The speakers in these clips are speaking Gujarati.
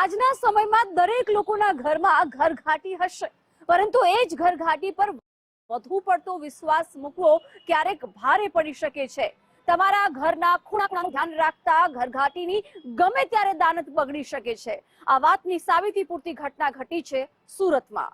આજના સમયમાં દરેક લોકોના ઘરમાં ઘરઘાટી હશે. પરંતુ એ જ ઘરઘાટી પર વધુ પડતો વિશ્વાસ મૂકવો ક્યારેક ભારે પડી શકે છે. તમારા ઘરના ખૂણા ખૂણાનું ધ્યાન રાખતા ઘરઘાટીની ગમે ત્યારે દાનત બગડી શકે છે. આ વાતની સાબિતી પૂરતી ઘટના ઘટી છે સુરતમાં.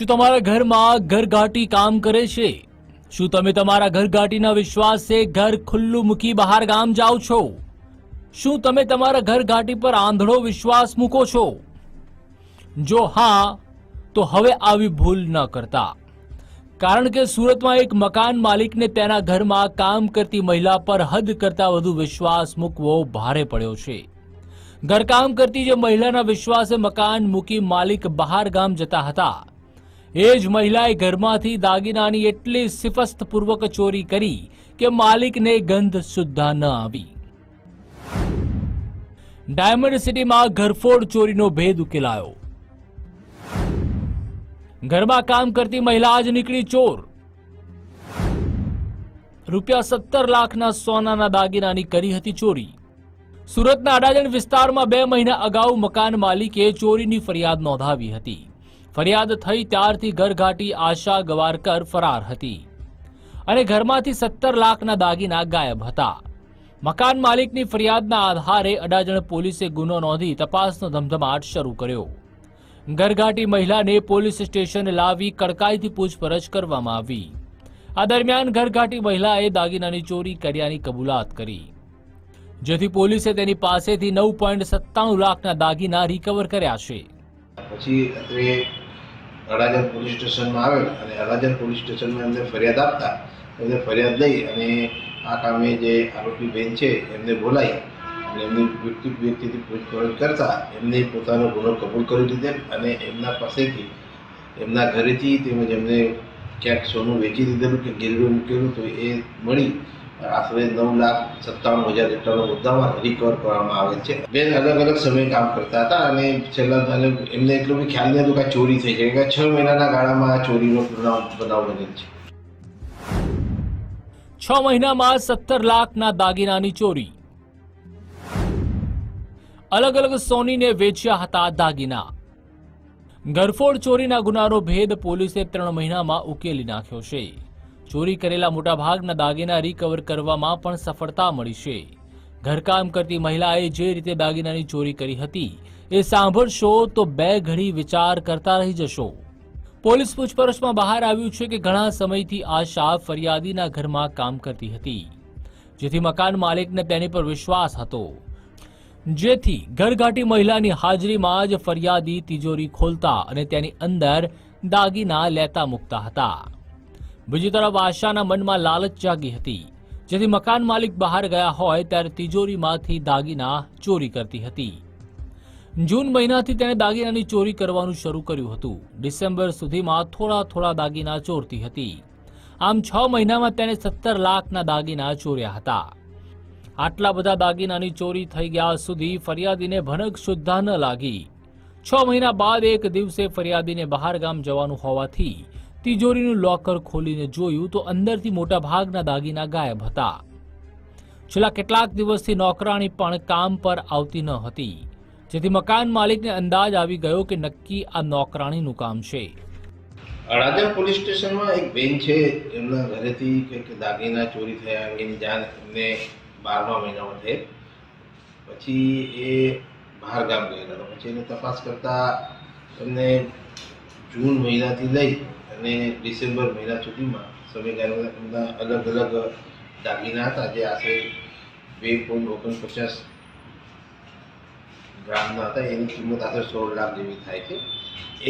શું તમારા ઘરમાં ઘરઘાટી કામ કરે છે? શું તમે તમારા ઘરઘાટીના વિશ્વાસે ઘર ખુલ્લું મૂકી બહાર ગામ જાઓ છો? શું તમે તમારા ઘરઘાટી પર આંધળો વિશ્વાસ મૂકો છો? જો હા, તો હવે આવી ભૂલ ન કરતા. કારણ કે સુરતમાં એક મકાન માલિકને તેના ઘરમાં કામ કરતી મહિલા પર હદ કરતા વધુ વિશ્વાસ મૂકવો ભારે પડ્યો છે. ઘરકામ કરતી જે મહિલાના વિશ્વાસે મકાન મૂકી માલિક બહાર ગામ જતા હતા એ જ મહિલાએ ઘરમાંથી દાગીનાની એટલી સિફસ્તપૂર્વક ચોરી કરી કે માલિકને ગંધ સુદ્ધા ન આવી. ડાયમંડ સિટીમાં ઘરફોડ ચોરીનો ભેદ ઉકેલાયો. ઘરમાં કામ કરતી મહિલા આજ નીકળી ચોર. રૂપિયા સત્તર લાખના સોનાના દાગીનાની કરી હતી ચોરી. સુરતના અડાજણ વિસ્તારમાં બે મહિના અગાઉ મકાન માલિકે ચોરીની ફરિયાદ નોંધાવી હતી. ફરિયાદ થઈ ત્યારથી ઘરઘાટી આશા ગવારકર ફરાર હતી અને ઘરમાંથી સત્તર લાખના દાગીના ગાયબ હતા. મકાન માલિકની ફરિયાદના આધારે અડાજણ પોલીસે ગુનો નોંધી તપાસનો ધમધમાટ શરૂ કર્યો. ઘરઘાટી મહિલાને પોલીસ સ્ટેશને લાવી કડકાઈથી પૂછપરછ કરવામાં આવી. આ દરમિયાન ઘરઘાટી મહિલાએ દાગીનાની ચોરી કર્યાની કબૂલાત કરી. જેથી પોલીસે તેની પાસેથી નવ પોઈન્ટ સત્તાણું લાખના દાગીના રિકવર કર્યા છે. પછી અડાજણ પોલીસ સ્ટેશનમાં આવેલ અને અડાજણ પોલીસ સ્ટેશનમાં એમને ફરિયાદ આપતા એમને ફરિયાદ લઈ અને આ કામે જે આરોપી બેન છે એમને બોલાવી અને એમની વ્યક્તિ વ્યક્તિથી પૂછપરછ કરતા એમને પોતાનો ગુનો કબૂલ કરી દીધેલ અને એમના પાસેથી એમના ઘરેથી તેમજ એમને ક્યાંક સોનું વેચી દીધેલું કે ગીરવે મૂકેલું તો એ મળી આશરે નવ લાખ સત્તાણું હજાર જેટલા મુદ્દામાં રિકવર કરવામાં આવે છે. બેન અલગ અલગ સમયે કામ કરતા હતા અને છેલ્લા અને એમને એટલું બી ખ્યાલ નહોતું કે ચોરી થઈ છે કે છ મહિનાના ગાળામાં આ ચોરીનો બનાવ બનેલ છે. છ મહિનામાં સત્તર લાખના દાગીનાની ચોરી. અલગ અલગ સોનીને વેચ્યા હતા દાગીના. ગરફોડ ચોરીના ગુનાનો ભેદ પોલીસે ત્રણ મહિનામાં ઉકેલી નાખ્યો છે. ચોરી કરેલા મોટાભાગના દાગીના રિકવર કરવામાં પણ સફળતા મળી છે. ઘરકામ કરતી મહિલાએ જે રીતે દાગીનાની ચોરી કરી હતી, એ સાંભળશો તો બે ઘડી વિચાર કરતા રહી જશો. પોલીસ પૂછપરછમાં બહાર આવ્યું છે કે ઘણા સમયથી આશા ફરિયાદીના ઘરમાં કામ કરતી હતી, જેથી મકાન માલિકને તેની પર વિશ્વાસ હતો. જેથી ઘરઘાટી મહિલાની હાજરીમાં જ ફરિયાદી તિજોરી ખોલતા અને તેની અંદર દાગીના લેતા મૂકતા હતા. બીજી તરફ આશાના મનમાં લાલચ જાગી હતી. જેથી મકાન માલિક બહાર ગયા હોય ત્યારે તિજોરીમાંથી દાગીના ચોરી કરતી હતી. જૂન મહિનાથી તેણે દાગીનાની ચોરી કરવાનું શરૂ કર્યું હતું. ડિસેમ્બર સુધીમાં થોડા થોડા દાગીના ચોરતી હતી. આમ છ મહિનામાં તેણે સત્તર લાખના દાગીના ચોર્યા હતા. આટલા બધા દાગીનાની ચોરી થઈ ગયા સુધી ફરિયાદીને ભનક સુદ્ધા ન લાગી. છ મહિના બાદ એક દિવસે ફરિયાદીને બહાર ગામ જવાનું હોવાથી તિજોરીનું લોકર ખોલીને જોયું તો અંદરથી મોટા ભાગના દાગીના ગાયબ હતા. છેલ્લા કેટલાક દિવસથી નોકરાણી પણ કામ પર આવતી ન હતી, જેથી મકાન માલિકને અંદાજ આવી ગયો કે નક્કી આ નોકરાણીનું કામ છે. અડાજણ પોલીસ સ્ટેશનમાં એક બેન છે, એમના ઘરેથી કંઈક દાગીના ચોરી થયા અંગેની જાણ એમને બારમા મહિનામાં થઈ. પછી એ બહાર ગામ ગયેલા. પછી એને તપાસ કરતા એમને જૂન મહિનાથી લઈ અને ડિસેમ્બર મહિના સુધીમાં સમયગાળામાં એમના અલગ અલગ દાગીના હતા, જે આશરે બે પોઈન્ટ ઓગણપચાસ ગ્રામના હતા. એની કિંમત આશરે સોળ લાખ જેવી થાય છે.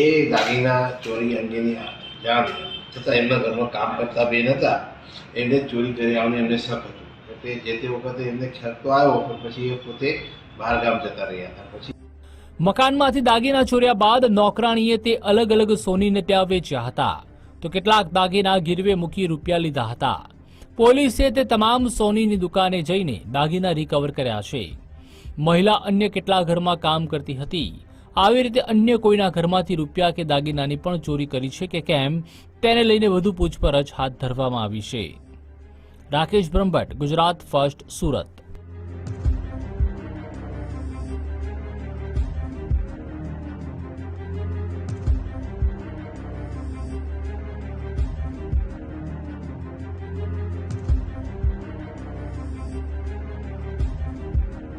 એ દાગીના ચોરી અંગેની જાણ છતાં એમના ઘરમાં કામ કરતા બેન હતા. એમને ચોરી કરી આવવાની એમને શક હતું. એટલે જે તે વખતે એમને ખ્યાલ તો આવ્યો, પણ પછી એ પોતે બહાર ગામ જતા રહ્યા હતા. પછી મકાનમાંથી દાગીના ચોર્યા બાદ નોકરાણીએ તે અલગ અલગ સોનીને ત્યાં વેચ્યા હતા. તો કેટલાક દાગીના ગીરવે મૂકી રૂપિયા લીધા હતા. પોલીસે તે તમામ સોનીની દુકાને જઈને દાગીના રિકવર કર્યા છે. મહિલા અન્ય કેટલા ઘરમાં કામ કરતી હતી? આવી રીતે અન્ય કોઈના ઘરમાંથી રૂપિયા કે દાગીનાની પણ ચોરી કરી છે કે કેમ? તેને લઈને વધુ પૂછપરછ હાથ ધરવામાં આવી છે. રાકેશ બ્રહ્મભટ્ટ, ગુજરાત ફર્સ્ટ, સુરત.